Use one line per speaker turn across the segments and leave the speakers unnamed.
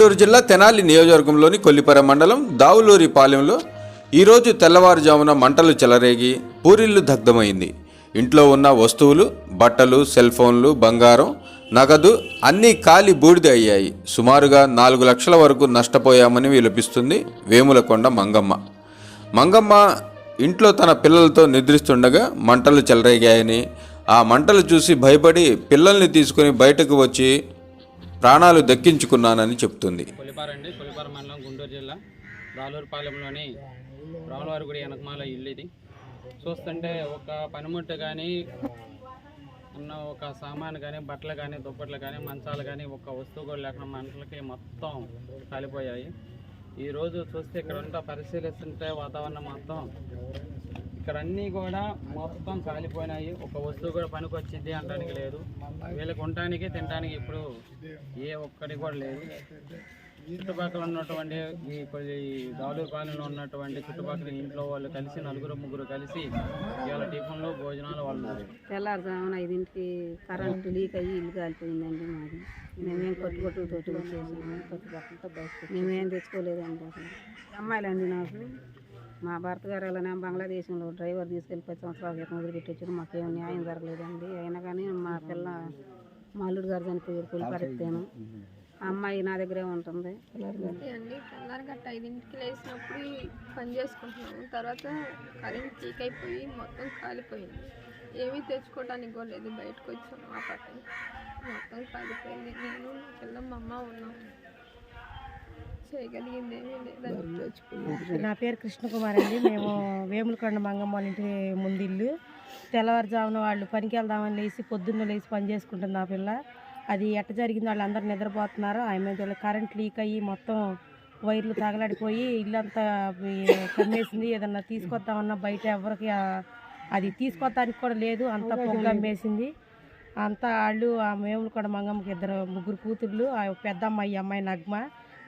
గుంటూరు జిల్లా తెనాలి నియోజకవర్గంలోని కొల్లిపర మండలం దావులూరి పాలెంలో ఈరోజు తెల్లవారుజామున మంటలు చెలరేగి పూరిల్లు దగ్ధమైంది. ఇంట్లో ఉన్న వస్తువులు బట్టలు సెల్ ఫోన్లు బంగారం నగదు అన్నీ కాలి బూడిద అయ్యాయి. సుమారుగా నాలుగు లక్షల వరకు నష్టపోయామని విలపిస్తుంది వేములకొండ మంగమ్మ. మంగమ్మ ఇంట్లో తన పిల్లలతో నిద్రిస్తుండగా మంటలు చెలరేగాయని ఆ మంటలు చూసి భయపడి పిల్లల్ని తీసుకుని బయటకు వచ్చి ప్రాణాలు దక్కించుకున్నానని చెప్తుంది.
కొలిపారండి కొలిపార మండలం గుంటూరు జిల్లా దాలూరుపాలెంలోని రాములవారి గుడి వెనకమాల ఇల్లు ఇది చూస్తుంటే ఒక పనిముట్టు కానీ ఉన్న ఒక సామాన్ కానీ బట్టలు కానీ దుప్పట్లు కానీ మంచాలు కానీ ఒక వస్తువు కూడా లేకుండా మంటలకి మొత్తం కాలిపోయాయి. ఈరోజు చూస్తే ఇక్కడ ఉంటే పరిశీలిస్తుంటే వాతావరణం మొత్తం ఇక్కడ అన్నీ కూడా మొత్తం కాలిపోయినాయి. ఒక వస్తువు కూడా పనికొచ్చింది అనడానికి లేదు. వీళ్ళకి ఉండటానికి తినడానికి ఇప్పుడు ఏ ఒక్కటి కూడా లేదు. చుట్టుపక్కల ఉన్నటువంటి ఈ కొద్ది దాలూరుపాలెంలో ఉన్నటువంటి చుట్టుపక్కల ఇంట్లో వాళ్ళు కలిసి నలుగురు ముగ్గురు కలిసి ఇవాళ టిఫిన్లు భోజనాలు వాళ్ళు
తెల్లారుజామున ఐదింటికి కరెంటు లీక్ అయ్యి ఇల్లు కాలిపోయిందండి మాది. మేమేం కొట్టు కొట్టు తోటి వచ్చేసాము కొట్టుబట్టలతో బయట మేమేం తెచ్చుకోలేదండి అసలు. అమ్మాయిలండి నాకు. మా భర్త గారు అలానే బంగ్లాదేశంలో డ్రైవర్ తీసుకెళ్ళి పది సంవత్సరాల క్రితం వదిలిపెట్టి వచ్చారు మాకేం న్యాయం జరగలేదండి. అయినా కానీ మా పిల్ల మా అల్లుడు గారు చనిపోయారు కూలి పరిస్తాను అమ్మాయి నా దగ్గరే ఉంటుంది. పిల్లలు
అండి. తెల్లారి గట్ట ఐదింటికి లేచినప్పుడు పని చేసుకుంటున్నాము. తర్వాత కరెంట్ చీక్ అయిపోయి మొత్తం కాలిపోయింది. ఏమీ తెచ్చుకోవడానికి కూడా లేదు. బయటకు వచ్చాము ఆ పక్కన. మొత్తం కాలిపోయింది. నేను పిల్ల మా అమ్మ ఉన్నాం.
నా పేరు కృష్ణకుమార్ అండి. మేము వేములకొండ మంగమ్మ వాళ్ళ ఇంటి ముందు ఇల్లు. తెల్లవారుజామున వాళ్ళు పనికి వెళ్దామని లేచి పొద్దున్న లేచి పని చేసుకుంటుంది నా పిల్ల. అది ఎట్ట జరిగింది వాళ్ళు అందరు నిద్రపోతున్నారు. ఆమె మీద కరెంట్ లీక్ అయ్యి మొత్తం వైర్లు తగలడిపోయి ఇల్లంతా కమ్మేసింది. ఏదన్నా తీసుకొద్దామన్నా బయట ఎవరికి అది తీసుకొస్తానికి కూడా లేదు. అంతా పొగ అమ్మేసింది. అంతా వాళ్ళు ఆ మేములు కూడా మంగమ్మకి ఇద్దరు ముగ్గురు కూతుర్లు ఆ పెద్ద అమ్మాయి ఈ అమ్మాయి నగ్మ.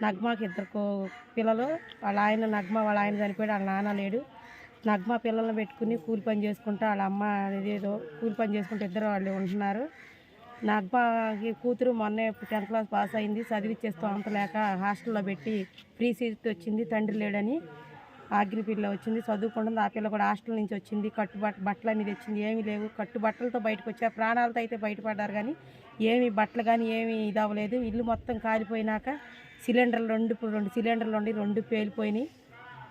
నగ్మాకి ఇద్దరు కో- పిల్లలు. వాళ్ళ ఆయన నగ్మ వాళ్ళ ఆయన చనిపోయాడు. వాళ్ళ నాన్న లేడు. నగ్మ పిల్లల్ని పెట్టుకుని కూలి పని చేసుకుంటా వాళ్ళ అమ్మ ఏదో కూలి పని చేసుకుంటూ ఇద్దరు వాళ్ళు ఉంటున్నారు. నగ్మకి కూతురు మొన్నే టెన్త్ క్లాస్ పాస్ అయింది. చదివిచ్చేస్తూ అంత లేక హాస్టల్లో పెట్టి ఫ్రీ సీట్ వచ్చింది. తండ్రి లేడని ఆగ్రి పిల్ల వచ్చింది. చదువుకుంటుంది. ఆ పిల్ల కూడా హాస్టల్ నుంచి వచ్చింది. కట్టుబట్ట బట్టలు అనేది తెచ్చింది. ఏమీ లేవు. కట్టు బట్టలతో బయటకు వచ్చారు ప్రాణాలతో అయితే బయటపడ్డారు కానీ ఏమి బట్టలు కానీ ఏమీ ఇది అవ్వలేదు. ఇల్లు మొత్తం కాలిపోయినాక సిలిండర్లు రెండు రెండు సిలిండర్లు ఉండి రెండు పేలిపోయినాయి.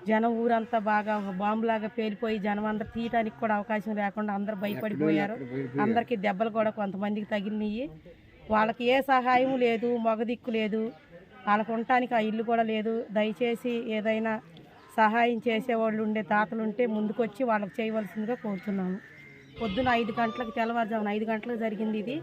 జనం ఊరంతా బాగా బాంబులాగా పేలిపోయి జనం అందరు తీయటానికి కూడా అవకాశం లేకుండా అందరు భయపడిపోయారు. అందరికీ దెబ్బలు కూడా కొంతమందికి తగిలినాయి. వాళ్ళకి ఏ సహాయం లేదు మగ దిక్కు లేదు. వాళ్ళకు ఉండటానికి ఆ ఇల్లు కూడా లేదు. దయచేసి ఏదైనా సహాయం చేసేవాళ్ళు ఉండే తాతలు ఉంటే ముందుకొచ్చి వాళ్ళకి చేయవలసిందిగా కోరుతున్నాము పొద్దున ఐదు గంటలకు తెల్లవారుజామున ఐదు గంటలకు జరిగింది ఇది.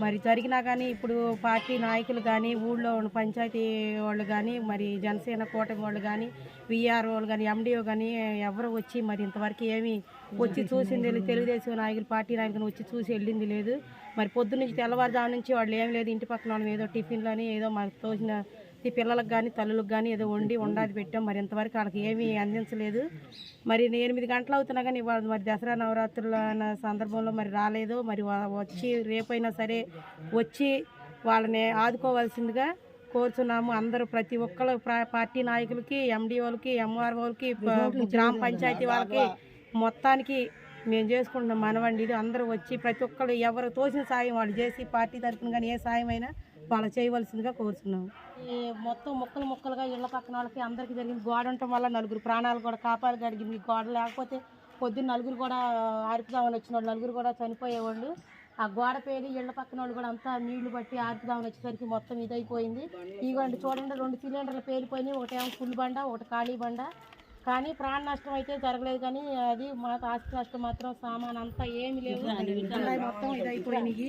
మరి జరిగినా కానీ ఇప్పుడు పార్టీ నాయకులు కానీ ఊళ్ళో ఉన్న పంచాయతీ వాళ్ళు కానీ మరి జనసేన కూటమి వాళ్ళు కానీ విఆర్ వాళ్ళు కానీ ఎండిఓ కానీ ఎవరు వచ్చి మరి ఇంతవరకు ఏమీ వచ్చి చూసింది లేదు. తెలుగుదేశం నాయకులు పార్టీ నాయకులు వచ్చి చూసి వెళ్ళింది లేదు. మరి పొద్దు నుంచి తెల్లవారుజాము నుంచి వాళ్ళు ఏం లేదు. ఇంటి పక్కన వాళ్ళని ఏదో టిఫిన్లని ఏదో మాకు తోచిన ఈ పిల్లలకు కానీ తల్లులకు కానీ ఏదో వండి వండాది పెట్టాం. మరి ఇంతవరకు వాళ్ళకి ఏమీ అందించలేదు. మరి ఎనిమిది గంటలు అవుతున్నా కానీ ఇవాళ మరి దసరా నవరాత్రుల సందర్భంలో మరి రాలేదు. మరి వచ్చి రేపైనా సరే వచ్చి వాళ్ళని ఆదుకోవాల్సిందిగా కోరుచున్నాము. అందరూ ప్రతి ఒక్కరు ప్రా- పార్టీ నాయకులకి ఎండిఓలకి ఎంఆర్ఓలకి గ్రామ పంచాయతీ వాళ్ళకి మొత్తానికి మేము చేసుకుంటున్నాం. మనవండి. ఇది అందరూ వచ్చి ప్రతి ఒక్కరు ఎవరు తోసిన సాయం వాళ్ళు చేసి పార్టీ తరఫున కానీ ఏ సాయం అయినా వాళ్ళు చేయవలసిందిగా కోరుచున్నాం. ఈ మొత్తం ముక్కలు ముక్కలుగా ఇళ్ళ పక్కన వాళ్ళకి అందరికీ జరిగింది. గోడ ఉండటం వల్ల నలుగురు ప్రాణాలు కూడా కాపాడు జరిగింది ఈ గోడ లేకపోతే పొద్దున్న నలుగురు కూడా ఆరిపిదామని వచ్చిన వాళ్ళు నలుగురు కూడా చనిపోయేవాళ్ళు. ఆ గోడ పేలి ఇళ్ళ పక్కన వాళ్ళు కూడా అంతా నీళ్ళు బట్టి ఆరిపిదామని వచ్చేసరికి మొత్తం ఇదైపోయింది. ఇవ్వండి చూడండి రెండు సిలిండర్లు పేలిపోయినాయి. ఒకటేమో ఫుల్ బండ ఒకటి ఖాళీ బండ. కానీ ప్రాణ నష్టం అయితే జరగలేదు. కానీ అది మా ఆస్తి నష్టం మాత్రం సామాన్ అంతా ఏమి లేవు. అలా మొత్తం ఇదైపోయినాయి.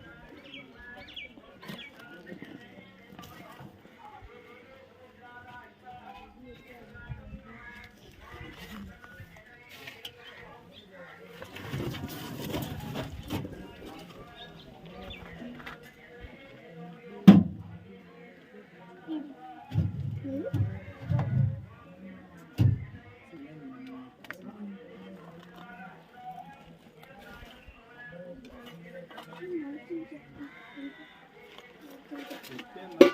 We can